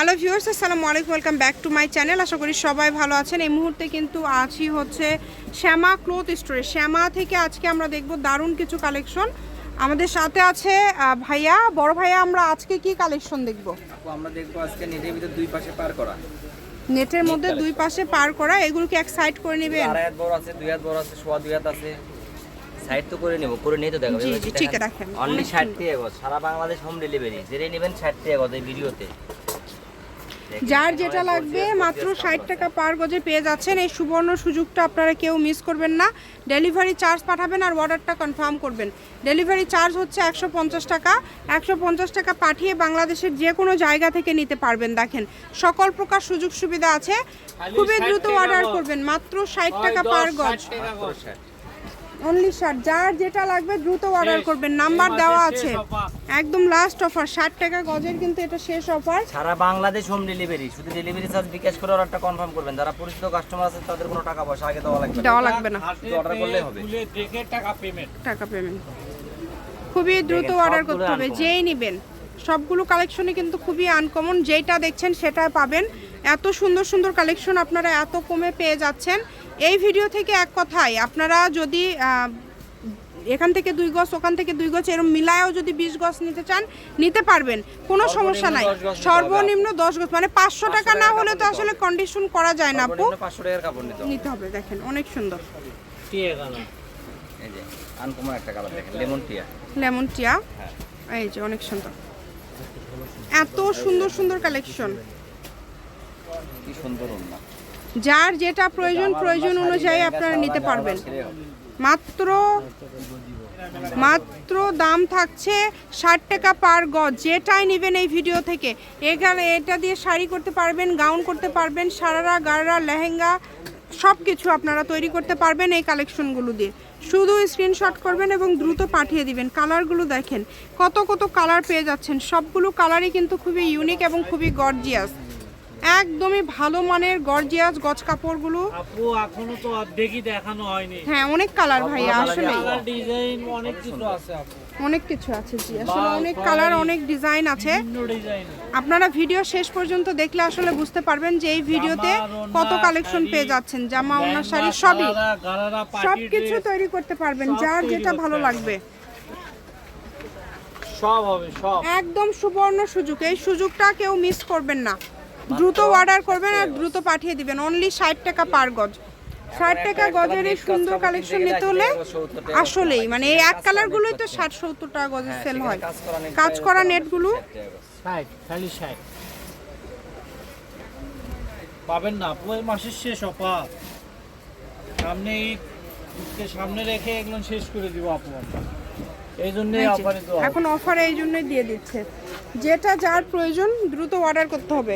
Hello viewers আসসালামু আলাইকুম welcome back to my channel. আশা করি সবাই ভালো আছেন। এই মুহূর্তে কিন্তু আছি হচ্ছে শ্যামা ক্লোথ স্টোরে। শ্যামা থেকে আজকে আমরা দেখব দারুণ কিছু কালেকশন। আমাদের সাথে আছে ভাইয়া। বড় ভাইয়া আমরা আজকে কি কালেকশন দেখব? আমরা দেখব আজকে নেটের ভিতর দুই পাশে পার করা। নেটের মধ্যে দুই পাশে পার করা এগুলোকে এক সাইড করে নেবেন? আড়াই হাত বড় আছে দুই হাত বড় আছে সোয়া দুই হাত আছে। সাইড তো করে নেব করে নিয়ে তো দেখো জি, জি, ঠিক রাখেন। অনলি অনেক ষাট টাকা সারা বাংলাদেশ হোম ডেলিভারি যেটাই নেবেন ষাট টাকা গজ এই ভিডিওতে যার যেটা লাগবে মাত্র ষাট টাকা পার গজে পেয়ে যাচ্ছেন। এই সুবর্ণ সুযোগটা আপনারা কেউ মিস করবেন না। ডেলিভারি চার্জ পাঠাবেন আর অর্ডারটা কনফার্ম করবেন। ডেলিভারি চার্জ হচ্ছে একশো পঞ্চাশ টাকা। একশো পঞ্চাশ টাকা পাঠিয়ে বাংলাদেশের যে কোনো জায়গা থেকে নিতে পারবেন। দেখেন সকল প্রকার সুযোগ সুবিধা আছে। খুবই দ্রুত অর্ডার করবেন। মাত্র ষাট টাকা পার গজ। অনলি ষাট যার যেটা লাগবে দ্রুত অর্ডার করবেন। নাম্বার দেওয়া আছে। একদম লাস্ট অফার ষাট টাকা গজের কিন্তু এটা শেষ অফার সারা বাংলাদেশ হোম ডেলিভারি শুধু ডেলিভারি চার্জ বিকাশ করে অর্ডারটা কনফার্ম করবেন। যারা পরিচিত কাস্টমার আছে তাদের কোনো টাকা পয়সা আগে দেওয়া লাগবে না। দেওয়া লাগবে না। অর্ডার করলেই হবে। টাকা পেমেন্ট খুবই দ্রুত অর্ডার সবগুলো করতে হবে। যেই নেবেন। সবগুলো কালেকশনই কিন্তু খুবই আনকমন যেটা দেখছেন সেটা পাবেন। এত সুন্দর সুন্দর কালেকশন আপনারা এত কমে পেয়ে যাচ্ছেন। এই ভিডিও থেকে এক কথাই আপনারা যদি এখান থেকে দুই গজ ওখান থেকে দুই গজ এরকম মিলায়ও যদি বিশ গজ নিতে চান নিতে পারবেন। কোনো সমস্যা নাই। 10 গজ নিতে হবে। সর্বনিম্ন দশ গজ মানে পাঁচশো টাকা না হলে তো আসলে কন্ডিশন করা যায় না। আপু নিতে হবে দেখেন অনেক সুন্দর। লেমন টিয়া। লেমন টিয়া। হ্যাঁ। এই যে অনেক সুন্দর। এত সুন্দর সুন্দর কালেকশন। কি সুন্দর যার যেটা প্রয়োজন প্রয়োজন অনুযায়ী আপনারা নিতে পারবেন। মাত্র মাত্র দাম থাকছে ষাট টাকা পার গজ। যেটাই নেবেন এই ভিডিও থেকে। এখানে এটা দিয়ে শাড়ি করতে পারবেন, গাউন করতে পারবেন, সারারা, গারারা, লেহেঙ্গা সব কিছু আপনারা তৈরি করতে পারবেন এই কালেকশনগুলো দিয়ে। শুধু স্ক্রিনশট করবেন এবং দ্রুত পাঠিয়ে দিবেন। কালারগুলো দেখেন। কত কত কালার পেয়ে যাচ্ছেন। সবগুলো কালারই কিন্তু খুবই ইউনিক এবং খুবই গর্জিয়াস একদমই ভালো মানের গর্জিয়াস গজ কাপড়গুলো। আপু এখনও তো অর্ধেকই দেখানো হয়নি। হ্যাঁ অনেক কালার ভাইয়া আসলে। ডিজাইন অনেক কিছু আছে আপু। অনেক কিছু আছে জি আসলে অনেক কালার অনেক ডিজাইন আছে। আপনারা ভিডিও শেষ পর্যন্ত দেখলে আসলে বুঝতে পারবেন যে এই ভিডিওতে কত কালেকশন পেয়ে যাচ্ছেন জামা ওনা শাড়ি সবই। সব কিছু তৈরি করতে পারবেন যার যেটা ভালো লাগবে। সব হবে সব। একদম সুবর্ণ সুযোগ এই সুযোগটা কেউ মিস করবেন না। দ্রুত অর্ডার করবেন আর দ্রুত পাঠিয়ে দিবেন। অনলি ষাট টাকা পার গজ। ষাট টাকা গজের এই সুন্দর কালেকশন নিতে হলে আসলেই মানে এই এক কালারগুলোই তো ষাট সত্তর টাকা গজের সেল হয়। কাজ করা নেটগুলো পাবেন না আপু এই মাসের শেষ অফার। সামনে সামনে রেখে এগুলো শেষ করে দিব আপু আমরা। এখন অফারে এই জন্যই দিয়ে দিচ্ছে। যেটা যার প্রয়োজন দ্রুত অর্ডার করতে হবে।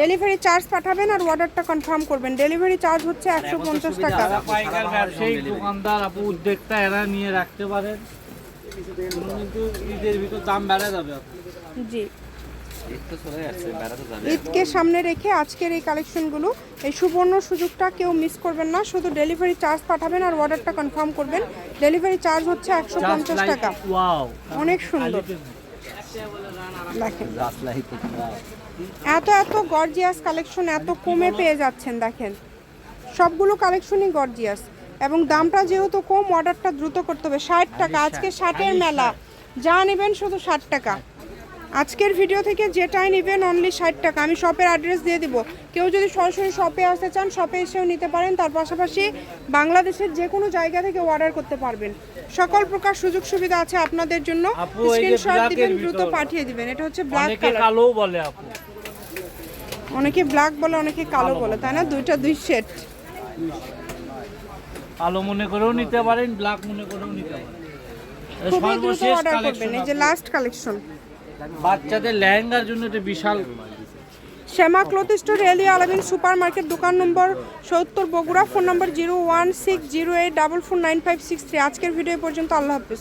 ডেলিভারি চার্জ পাঠাবেন আর অর্ডারটা কনফার্ম করবেন। ডেলিভারি চার্জ হচ্ছে একশো পঞ্চাশ টাকা। দোকানদার আপু উদ্যোক্তা এরা নিয়ে রাখতে পারেন। কিন্তু ঈদের ভিতর দাম বেড়ে যাবে। জি। ঈদকে সামনে রেখে আজকের এই কালেকশনগুলো এই সুবর্ণ সুযোগটা কেউ মিস করবেন না শুধু ডেলিভারি চার্জ পাঠাবেন আর অর্ডারটা কনফার্ম করবেন। ডেলিভারি চার্জ হচ্ছে একশো পঞ্চাশ টাকা। অনেক সুন্দর। দেখেন। এত এত গর্জিয়াস কালেকশন এত কমে পেয়ে যাচ্ছেন দেখেন। সবগুলো কালেকশনই গর্জিয়াস এবং দামটা যেহেতু কম অর্ডারটা দ্রুত করতে হবে। ষাট টাকা আজকে ষাটের মেলা। যা নেবেন শুধু ষাট টাকা। আজকের ভিডিও থেকে যেটাই নেবেন অনলি ষাট টাকা আমি শপের অ্যাড্রেস দিয়ে দিব। কেউ যদি সরাসরি শপে আসতে চান শপে এসেও নিতে পারেন। তার পাশাপাশি বাংলাদেশের যে কোনো জায়গা থেকে অর্ডার করতে পারবেন। সকল প্রকার সুযোগ সুবিধা আছে আপনাদের জন্য। আপু, স্ক্রিনশট দিবেন দ্রুত পাঠিয়ে দিবেন। এটা হচ্ছে ব্ল্যাক কালার কালোও বলে আপু। অনেকে ব্ল্যাক বলে অনেকে কালো বলে তাই না? দুইটা দুই সেট কালো মনে করেও নিতে পারেন ব্ল্যাক মনে করেও নিতে পারেন। সর্বশেষ কালেকশন এই যে লাস্ট কালেকশন বাচ্চাদের লেহেঙ্গার জন্য এটা বিশাল শ্যামা ক্লথ স্টোর রেলি আলামিন সুপার মার্কেট দোকান নম্বর সত্তর, Bogura, phone number zero one six zero eight double four nine five six three. আজকের ভিডিও পর্যন্ত, আল্লাহ হাফিজ।